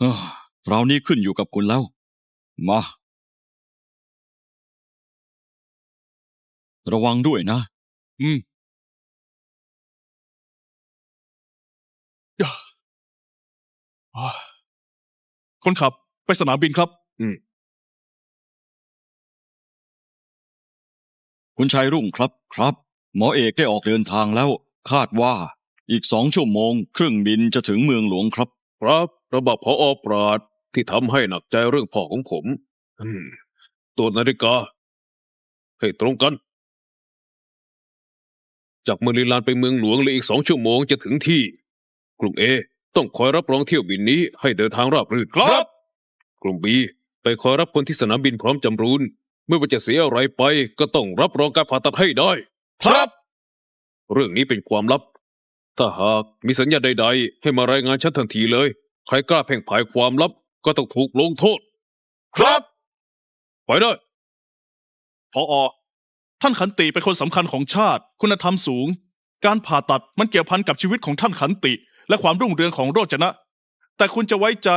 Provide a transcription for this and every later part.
เอ้อเรานี้ขึ้นอยู่กับคุณแล้ว มา ระวังด้วยนะ อืมย่าอ่าคนขับไปสนามบินครับคุณชายรุ่งครับครับ หมอเอกได้ออกเดินทางแล้ว คาดว่าอีกสองชั่วโมงเครื่องบินจะถึงเมืองหลวงครับ ครับ ระบบพออปราดที่ทำให้หนักใจเรื่องพ่อของผมอืมตัวจนาฬิกา ให้ตรงกัน จากเมืองลีลานไปเมืองหลวงเหลืออีกสองชั่วโมงจะถึงที่ กลุ่มเอต้องคอยรับรองเที่ยวบินนี้ให้เดินทางราบรื่นครับ กลุ่มบีไปคอยรับคนที่สนามบินพร้อมจำรูนเมื่อว่าจะเสียอะไรไปก็ต้องรับรองการผ่าตัดให้ได้ ครับ เรื่องนี้เป็นความลับ ถ้าหากมีสัญญาณใด ๆ ให้มารายงานฉันทันทีเลย ใครกล้าเพ่งผายความลับก็ต้องถูกลงโทษ ครับ ไปได้พออท่านขันติเป็นคนสำคัญของชาติ คุณธรรมสูง การผ่าตัดมันเกี่ยวพันกับชีวิตของท่านขันติ และความรุ่งเรืองของโรจนะ แต่คุณจะไว้ใจ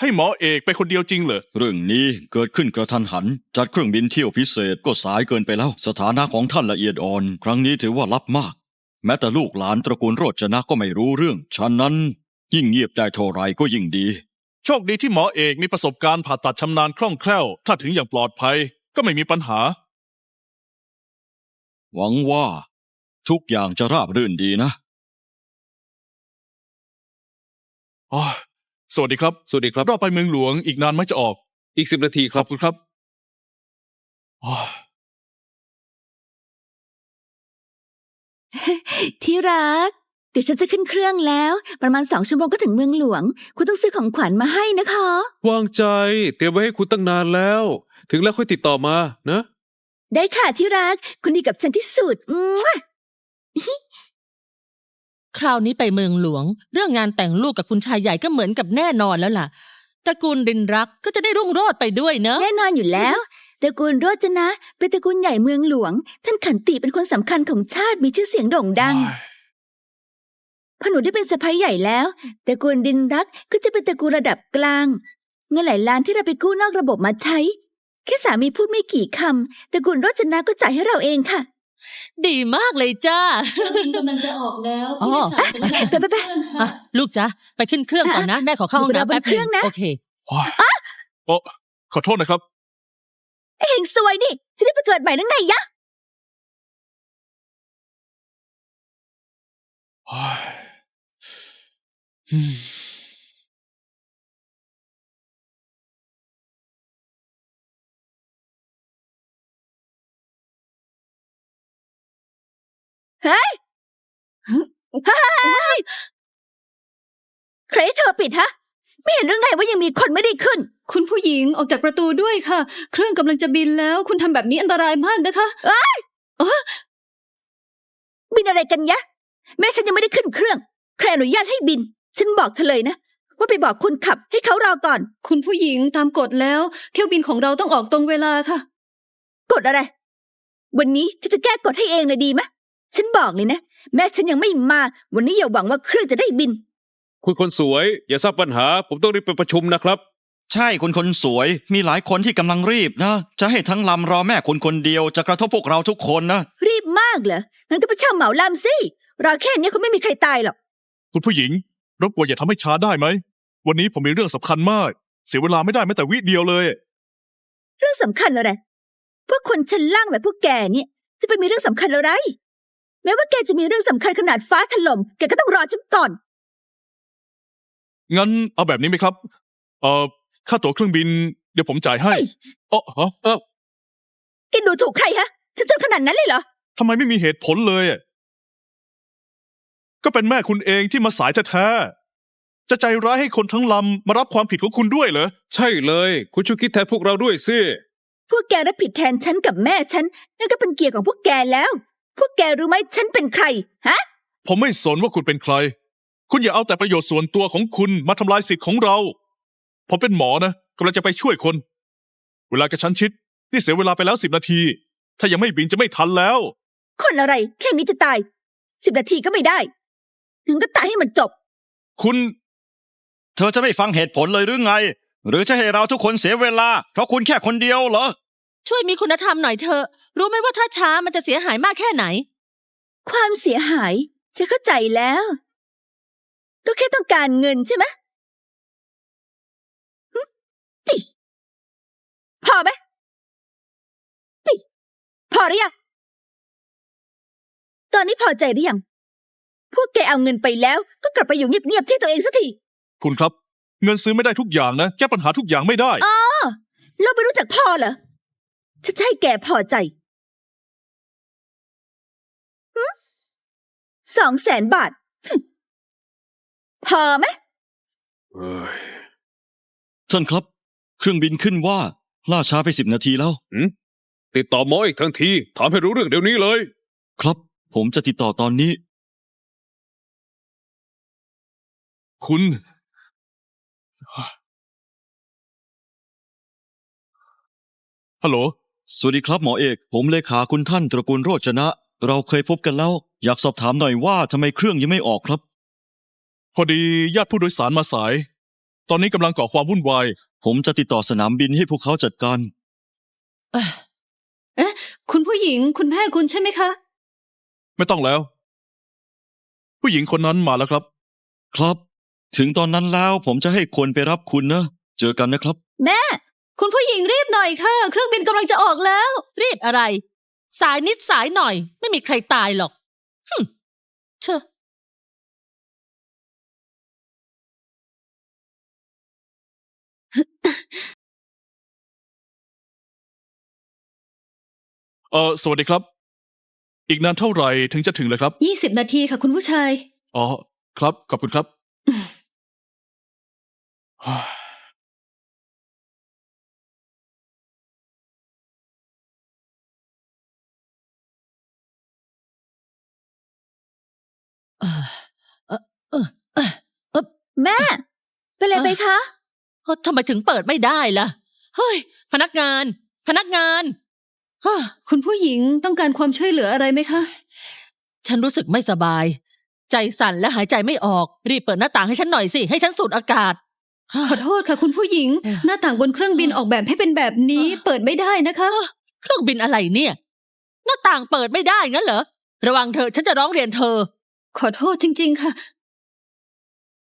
ให้หมอเอกไปคนเดียวจริงเหรอ เรื่องนี้เกิดขึ้นกระทันหัน จัดเครื่องบินเที่ยวพิเศษก็สายเกินไปแล้ว สถานะของท่านละเอียดอ่อน ครั้งนี้ถือว่าลับมาก แม้แต่ลูกหลานตระกูลโรจนะก็ไม่รู้เรื่องฉะนั้น ยิ่งเงียบได้เท่าไรก็ยิ่งดี โชคดีที่หมอเอกมีประสบการณ์ผ่าตัดชำนาญคล่องแคล่ว ถ้าถึงอย่างปลอดภัยก็ไม่มีปัญหา หวังว่า ทุกอย่างจะราบรื่นดีนะอ๋อสวัสดีครับ สวัสดีครับ รอบไปเมืองหลวงอีกนานไหมจะออก อีกสิบนาทีคขรัอบบคุณครับอ๋อที่รัก เดี๋ยวฉันจะขึ้นเครื่องแล้ว ประมาณสองชั่วโมงก็ถึงเมืองหลวง คุณต้องซื้อของขวัญมาให้นะคะ วางใจ เตรียมไว้ให้คุณตั้งนานแล้ว ถึงแล้วค่อยติดต่อมานะ ได้ค่ะที่รัก คุณดีกับฉันที่สุดมั่วคราวนี้ไปเมืองหลวง เรื่องงานแต่งลูกกับคุณชายใหญ่ก็เหมือนกับแน่นอนแล้วล่ะตระกูลรินรักก็จะได้รุ่งโรจน์ไปด้วยเนอะแน่นอนอยู่แล้วตระกูลโรจนะ เป็นตระกูลใหญ่เมืองหลวง ท่านขันติเป็นคนสำคัญของชาติมีชื่อเสียงโด่งดัง พอหนูได้เป็นสะพ้ยใหญ่แล้วตระกูลดินรักก็จะเป็นตระกูลระดับกลางเงินหลายล้านที่เราไปกู้นอกระบบมาใช้ แค่สามีพูดไม่กี่คำตระกูลโรจนะก็จ่ายให้เราเองค่ะ ดีมากเลยจ้า เครื่องบินกำลังจะออกแล้วอ๋อผู้โดยสารกำลังจะไปไปไปขึ้นเครื่องอะค่ะลูกจ้ะไปขึ้นเครื่องก่อนนะ แม่ขอเข้าห้องน้ำแป๊บอยู่หบนนึเครื่องนะงโอเค โอ้ยโอ้ขอโทษนะครับ เองซวยนี่จะได้ไปเกิดใหม่นั่นไงยะ โอ้ย อืมใครให้เธอปิดฮะ ไม่เห็นหรือไงว่ายังมีคนไม่ได้ขึ้น คุณผู้หญิงออกจากประตูด้วยค่ะ เครื่องกำลังจะบินแล้ว คุณทำแบบนี้อันตรายมากนะคะบินอะไรกันยะ แม่ฉันยังไม่ได้ขึ้นเครื่อง ใครอนุญาตให้บิน ฉันบอกเธอเลยนะ ว่าไปบอกคนขับให้เขารอก่อน คุณผู้หญิงตามกฎแล้ว เที่ยวบินของเราต้องออกตรงเวลาค่ะกดอะไร วันนี้ฉันจะแก้กฎให้เองเลยดีมะฉันบอกเลยนะ แม่ฉันยังไม่มา วันนี้อย่าหวังว่าเครื่องจะได้บิน คุณคนสวย อย่าทราบปัญหา ผมต้องรีบไปประชุมนะครับ ใช่คนคนสวย มีหลายคนที่กำลังรีบนะ จะให้ทั้งลำรอแม่คนคนเดียวจะกระทบพวกเราทุกคนนะ รีบมากเหรองั้นก็ไปเช่าเหมาลำสิรอแค่นี้คงไม่มีใครตายหรอก คุณผู้หญิง รบกวนอย่าทำให้ช้าได้ไหม วันนี้ผมมีเรื่องสำคัญมาก เสียเวลาไม่ได้แม้แต่วิเดียวเลย เรื่องสำคัญอะไรพวกคนชั้นล่างแบบพวกแกเนี่ย จะไปมีเรื่องสำคัญอะไร แม้ว่าแกจะมีเรื่องสำคัญขนาดฟ้าถล่มแกก็ต้องรอฉันก่อน งั้นเอาแบบนี้ไหมครับ เอ่อ ค่าตั๋วเครื่องบิน เดี๋ยวผมจ่ายให้เฮ้ยอ๋อฮะแกดูถูกใครฮะฉันจนขนาดนั้นเลยเหรอ ทำไมไม่มีเหตุผลเลยอะ ก็เป็นแม่คุณเองที่มาสายแท้ๆจะใจร้ายให้คนทั้งลำมารับความผิดของคุณด้วยเหรอ ใช่เลย คุณช่วยคิดแทนพวกเราด้วยสิ พวกแกรับผิดแทนฉันกับแม่ฉันนั่นก็เป็นเกียรติของพวกแกแล้ว พวกแกรู้ไหมฉันเป็นใคร ฮะ ผมไม่สนว่าคุณเป็นใคร คุณอย่าเอาแต่ประโยชน์ส่วนตัวของคุณมาทำลายสิทธิ์ของเรา ผมเป็นหมอนะกำลังจะไปช่วยคน เวลากระชั้นชิด นี่เสียเวลาไปแล้วสิบนาที ถ้ายังไม่บินจะไม่ทันแล้ว คนอะไร แค่นี้จะตายสิบนาทีก็ไม่ได้ ถึงก็ตายให้มันจบ คุณ เธอจะไม่ฟังเหตุผลเลยหรือไง หรือจะให้เราทุกคนเสียเวลา เพราะคุณแค่คนเดียวเหรอ ช่วยมีคุณธรรมหน่อยเถอะ รู้ไหมว่าถ้าช้ามันจะเสียหายมากแค่ไหน ความเสียหายจะเข้าใจแล้ว ก็แค่ต้องการเงินใช่ไหมหึจิพอไหมจิพอหรือยังตอนนี้พอใจหรือยัง พวกแกเอาเงินไปแล้วก็กลับไปอยู่เงียบๆที่ตัวเองสักทีคุณครับ เงินซื้อไม่ได้ทุกอย่างนะ แก้ปัญหาทุกอย่างไม่ได้เราไม่รู้จักพ่อเหรอฉันจะให้แกพอใจหึสองแสนบาทหึพอไหมเอ้ยท่านครับ เครื่องบินขึ้นว่า ล่าช้าไปสิบนาทีแล้วติดต่อหมออีกทันที ถามให้รู้เรื่องเดี๋ยวนี้เลย ครับ ผมจะติดต่อตอนนี้ คุณ ฮัลโหล สวัสดีครับหมอเอก ผมเลขาคุณท่านตระกูลโรจนะ เราเคยพบกันแล้ว อยากสอบถามหน่อยว่าทำไมเครื่องยังไม่ออกครับ พอดีญาติผู้โดยสารมาสาย ตอนนี้กำลังก่อความวุ่นวาย ผมจะติดต่อสนามบินให้พวกเขาจัดการคุณผู้หญิง คุณแม่คุณใช่ไหมคะ ไม่ต้องแล้ว ผู้หญิงคนนั้นมาแล้วครับ ครับ ถึงตอนนั้นแล้วผมจะให้คนไปรับคุณนะ เจอกันนะครับ แม่ คุณผู้หญิงรีบหน่อยค่ะ เครื่องบินกำลังจะออกแล้ว รีบอะไร สายนิดสายหน่อย ไม่มีใครตายหรอกหึ่มเชอะเออสวัสดีครับ อีกนานเท่าไหร่ถึงจะถึงเลยครับยี่สิบนาทีค่ะ คุณผู้ชาย อ๋อ ครับ ขอบคุณครับ เอ่อเอ่อเอ่อเอ่อแม่ เป็นไรไปคะเอ้อทำไมถึงเปิดไม่ได้ล่ะ เฮ้ย พนักงาน พนักงานฮ่าคุณผู้หญิงต้องการความช่วยเหลืออะไรไหมคะ ฉันรู้สึกไม่สบาย ใจสั่นและหายใจไม่ออก รีบเปิดหน้าต่างให้ฉันหน่อยสิ ให้ฉันสูดอากาศฮ่า ขอโทษค่ะ คุณผู้หญิงเอ่อหน้าต่างบนเครื่องบินออกแบบให้เป็นแบบนี้เอ่อเปิดไม่ได้นะคะ เครื่องบินอะไรเนี่ย หน้าต่างเปิดไม่ได้งั้นเหรอ ระวังเธอะฉันจะร้องเรียนเธอ ขอโทษจริง ๆ ค่ะ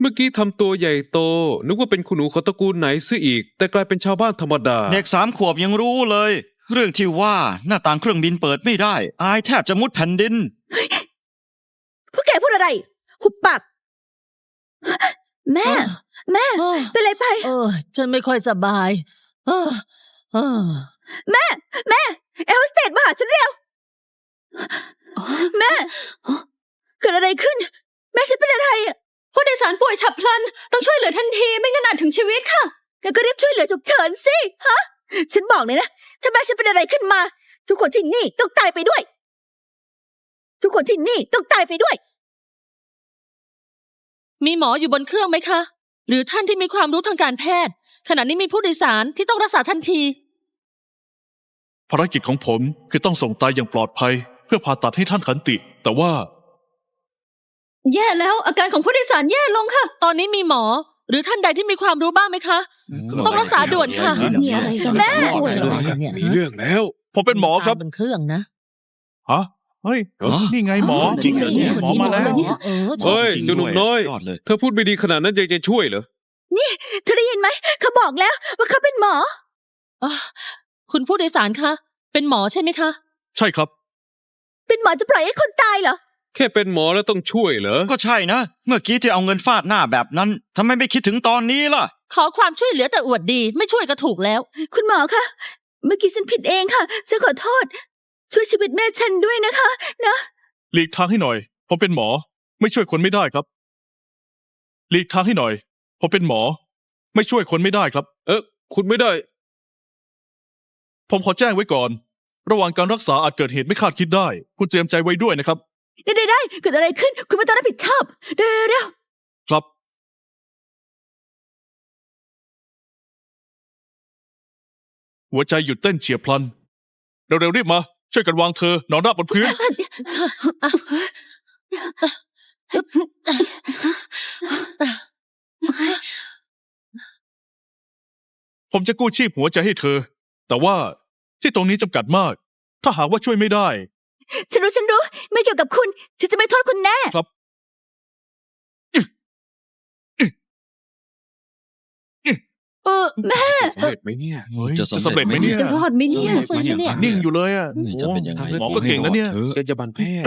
เมื่อกี้ทำตัวใหญ่โต นึกว่าเป็นคุณหนูของตระกูลไหนซะอีก แต่กลายเป็นชาวบ้านธรรมดา เด็กสามขวบยังรู้เลย เรื่องที่ว่าหน้าต่างเครื่องบินเปิดไม่ได้ อายแทบจะมุดแผ่นดิน พวกแกพูดอะไร หุบปาก แม่ แม่เออเป็นไรไป เออ ฉันไม่ค่อยสบาย เออ เออ แม่ แม่ เอลสเตดมาหาฉันเร็ว แม่ เกิดอะไรขึ้น แม่ฉันเป็นอะไรอะผู้โดยสารป่วยฉับพลัน ต้องช่วยเหลือทันทีไม่งั้นอาจถึงชีวิตค่ะงั้นก็รีบช่วยเหลือฉุกเฉินสิ ฮะ ฉันบอกเลยนะ ถ้าแม่ฉันเป็นอะไรขึ้นมา ทุกคนที่นี่ต้องตายไปด้วย ทุกคนที่นี่ต้องตายไปด้วย มีหมออยู่บนเครื่องไหมคะ หรือท่านที่มีความรู้ทางการแพทย์ ขณะนี้มีผู้โดยสารที่ต้องรักษาทันที ภารกิจของผมคือต้องส่งตายอย่างปลอดภัย เพื่อผ่าตัดให้ท่านขันติ แต่ว่า แย่แล้วอาการของผู้โดยสารแย่ลงค่ะ ตอนนี้มีหมอ หรือท่านใดที่มีความรู้บ้างไหมคะ ต้องรักษาด่วนค่ะ มีอะไรกันแม่ป่วยอะไรกันเนี่ย มีเรื่องแล้ว ผมเป็นหมอครับตาบนเครื่องนะ ฮะ เฮ้ยฮะนี่ไงหมอจริงเหรอเนี่ยหมอมาแล้ว เออ เฮ้ยจริงเจ้าหนุ่มด้วยน้อย ยอดเลย เธอพูดไม่ดีขนาดนั้นยังจะช่วยเหรอ เธอได้ยินไหม เขาบอกแล้วว่าเขาเป็นหมอ อะคุณผู้โดยสารคะ เป็นหมอใช่ไหมคะ ใช่ครับ เป็นหมอจะปล่อยให้คนตายเหรอ แค่เป็นหมอแล้วต้องช่วยเหรอ ก็ใช่นะ เมื่อกี้ที่เอาเงินฟาดหน้าแบบนั้นทำไมไม่คิดถึงตอนนี้ล่ะ ขอความช่วยเหลือแต่อวดดี ไม่ช่วยก็ถูกแล้ว คุณหมอคะ เมื่อกี้ฉันผิดเองค่ะฉันขอโทษ ช่วยชีวิตแม่ฉันด้วยนะคะ นะ หลีกทางให้หน่อย ผมเป็นหมอ ไม่ช่วยคนไม่ได้ครับ หลีกทางให้หน่อย ผมเป็นหมอ ไม่ช่วยคนไม่ได้ครับ เออคุณไม่ได้ ผมขอแจ้งไว้ก่อน ระหว่างการรักษาอาจเกิดเหตุไม่คาดคิดได้ คุณเตรียมใจไว้ด้วยนะครับ ได้ได้ได้เกิดอะไรขึ้น คุณไม่ต้องรับผิดชอบเร็วเร็วครับ หัวใจหยุดเต้นเฉียบพลัน เร็วๆรีบมา วยกันวางเธอนอนราบบนพื้น ผมจะกู้ชีพหัวใจให้เธอ แต่ว่าที่ตรงนี้จำกัดมาก ถ้าหากว่าช่วยไม่ได้ ฉันรู้ฉันรู้ ไม่เกี่ยวกับคุณ ฉันจะไม่โทษคุณแน่ ครับ เออแม่สำเร็จไหมเนี่ยเฮ้ยจะสำเร็จไหมเนี่ยจะรอดไหมเนี่ยฟื้นใช่ไหมนิ่งอยู่เลยอะอืมจะเป็นยังไงหมอก็เก่งนะเนี่ยเธอจรรยาบรรณแพทย์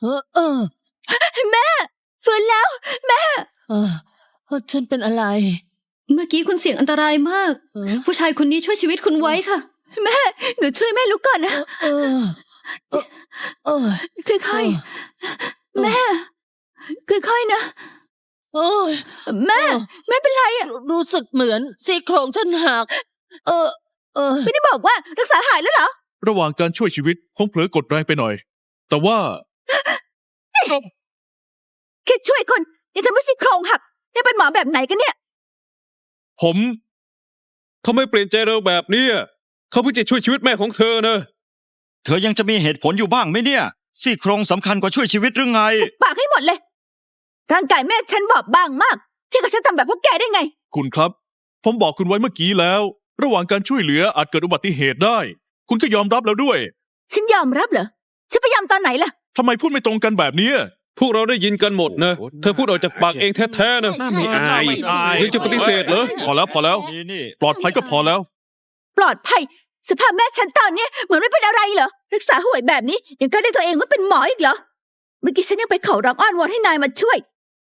เออเออฟื้นแล้วเออเออฉันเป็นอะไร เมื่อกี้คุณเสี่ยงอันตรายมากเออผู้ชายคนนี้ช่วยชีวิตคุณไว้ค่ะหนูช่วยแม่ลุกก่อนนะเออเออเออค่อยๆแม่ค่อยๆนะโอ้ยแม่ไม่เป็นไรอะรู้สึกเหมือนซี่โครงฉันหักเออ เออไม่ได้บอกว่ารักษาหายแล้วเหรอระหว่างการช่วยชีวิตคงเผลอกดแรงไปหน่อย แต่ว่าแค่ช่วยคนยังทำให้ซี่โครงหักนี่เป็นหมอแบบไหนกันเนี่ย ผมทำไมเปลี่ยนใจเร็วแบบเนี้ยเขาเพิ่งจะช่วยชีวิตแม่ของเธอนะ เธอยังจะมีเหตุผลอยู่บ้างไหมเนี่ย ซี่โครงสำคัญกว่าช่วยชีวิตหรือไง ปากให้หมดเลยร่างกายแม่ฉันบอบบางมาก ที่กับฉันทำแบบพวกแกได้ไง คุณครับ ผมบอกคุณไว้เมื่อกี้แล้ว ระหว่างการช่วยเหลืออาจเกิดอุบัติเหตุได้ คุณก็ยอมรับแล้วด้วยฉันยอมรับเหรอฉันพยายามตอนไหนล่ะ ทำไมพูดไม่ตรงกันแบบเนี้ย พวกเราได้ยินกันหมดนะ เธอพูดออกจากปากเองแท้ๆนะใช่ใช่ไม่อายไม่อายหรือจะปฏิเสธเหรอ พอแล้วพอแล้ว ปลอดภัยก็พอแล้ว ปลอดภัย สภาพแม่ฉันตอนเนี้ยเหมือนไม่เป็นอะไรเหรอ รักษาห่วยแบบนี้ยังกล้าได้ตัวเองว่าเป็นหมออีกเหรอ เมื่อกี้ฉันยังไปขอร้องอ้อนวอนให้นายมาช่วย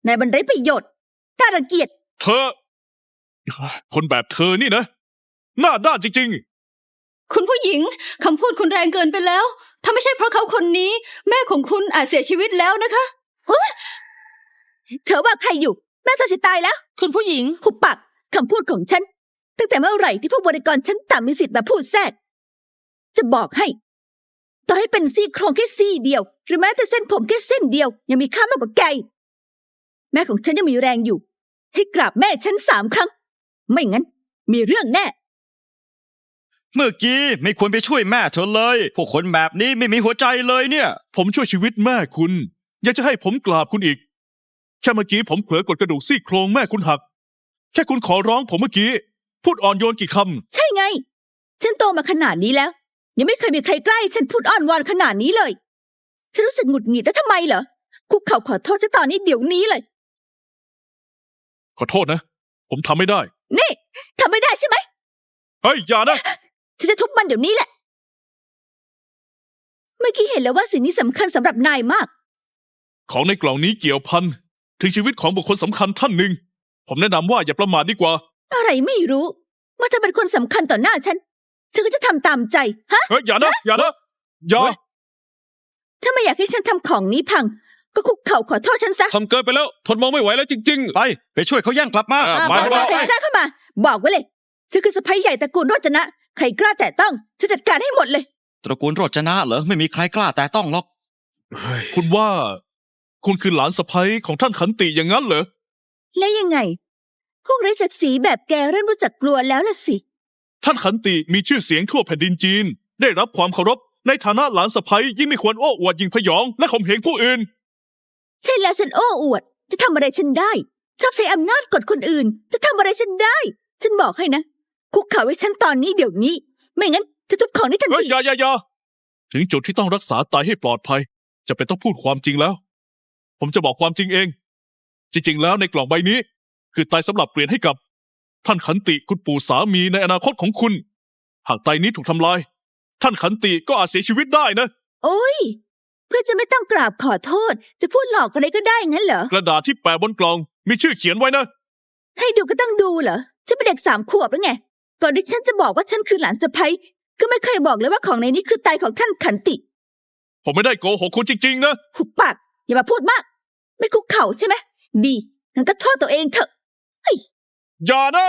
นายบรรไร้ประโยชน์น่ารังเกียจ เธอ คนแบบเธอนี่นะ หน้าด้านจริง ๆ คุณผู้หญิงคำพูดคุณแรงเกินไปแล้ว ถ้าไม่ใช่เพราะเขาคนนี้ แม่ของคุณอาจเสียชีวิตแล้วนะคะ เธอว่าใครอยู่ แม่เธอจะตายแล้ว คุณผู้หญิง หุบปากคำพูดของฉัน ตั้งแต่เมื่อไหร่ที่ผู้บริกรฉันต่ำมีสิทธิ์มาพูดแทรกจะบอกให้ ต่อให้เป็นซี่โครงแค่ซี่เดียว หรือแม้แต่เส้นผมแค่เส้นเดียว ยังมีค่ามากกว่าแกอีกแม่ของฉันยังมีแรงอยู่ ให้กราบแม่ฉันสามครั้ง ไม่งั้น มีเรื่องแน่ เมื่อกี้ไม่ควรไปช่วยแม่เธอเลย พวกคนแบบนี้ไม่มีหัวใจเลยเนี่ยๆผมช่วยชีวิตแม่คุณ ยังจะให้ผมกราบคุณอีก แค่เมื่อกี้ผมเผลอกดกระดูกซี่โครงแม่คุณหัก แค่คุณขอร้องผมเมื่อกี้ พูดอ่อนโยนกี่คใช่ไง ฉันโตมาขนาดนี้แล้ว ยังไม่เคยมีใครใกล้ฉันพูดอ้อนวอนขนาดนี้เลยฉันรู้สึกหงุดหงิดแล้วทำไมเหรอคุกเข่าขอโทษฉันตอนนี้เดี๋ยวนี้เลยำขอโทษนะ ผมทำไม่ได้ นี่ทำไม่ได้ใช่ไหมเฮ้ยอย่านะ ฉันจะทุบมันเดี๋ยวนี้แหละ เมื่อกี้เห็นแล้วว่าสิ่งนี้สำคัญสำหรับนายมาก ของในกล่องนี้เกี่ยวพันถึงชีวิตของบุคคลสำคัญท่านหนึ่ง ผมแนะนำว่าอย่าประมาทดีกว่า อะไรไม่รู้ว่าเธอเป็นคนสำคัญต่อหน้าฉัน ฉันก็จะทำตามใจ ฮะ เฮ้ยอย่านะอย่านะอย่าถ้าไม่อยากให้ฉันทำของนี้พัง ก็คุกเข่าขอโทษฉันซะทำเกินไปแล้ว ทนมองไม่ไหวแล้วจริงไป ไปช่วยเขาแย่งกลับมา อะอะมาไปมาใครกล้าเข้ามา บอกไว้เลยฉันคือสะพ้ยใหญ่ตระกูลโรจนะ ใครกล้าแตะต้องฉันจัดการให้หมดเลย ตระกูลโรจนะเหรอ ไม่มีใครกล้าแต่ต้องหรอกๆเฮ้ยคุณว่า คุณคือหลานสะใภ้ของท่านขันติอย่างนั้นเหรอ และยังไง พวกไร้ศักดิ์ศรีแบบแกเริ่มรู้จักกลัวแล้วล่ะสิ ท่านขันติมีชื่อเสียงทั่วแผ่นดินจีน ได้รับความเคารพ ในฐานะหลานสะใภ้ยิ่งไม่ควรโอ้อวดยิงพยอง และข่มเหงผู้อื่น ใช่แล้วฉันโอ้อวด จะทำอะไรฉันได้ ชอบใช้อำนาจกดคนอื่น จะทำอะไรฉันได้ ฉันบอกให้นะ คุกเข่าให้ฉันตอนนี้เดี๋ยวนี้ ไม่งั้นจะทุบของนี้ทันเฮ้ยทีอย่าอย่าอย่าถึงจุดที่ต้องรักษาตายให้ปลอดภัย จะเป็นต้องพูดความจริงแล้ว ผมจะบอกความจริงเอง จริง ๆ แล้วในกล่องใบนี้ คือไตสำหรับเปลี่ยนให้กับ ท่านขันติคุณปู่สามีในอนาคตของคุณ หากไตนี้ถูกทำลาย ท่านขันติก็อาจเสียชีวิตได้นะ โอ้ย เพื่อจะไม่ต้องกราบขอโทษ จะพูดหลอกอะไรก็ได้งั้นเหรอ กระดาษที่แปะบนกล่องมีชื่อเขียนไว้นะ ให้ดูก็ต้องดูเหรอ ฉันเป็นเด็กสามขวบแล้วไง ก่อนที่ฉันจะบอกว่าฉันคือหลานสะใภ้ก็ไม่เคยบอกเลยว่าของในนี้คือไตของท่านขันติ ผมไม่ได้โกหกคุณจริง ๆ นะ หุบปากอย่ามาพูดมาก ไม่คุกเข่าใช่ไหมดีงั้นก็โทษตัวเองเถอะอย่านะ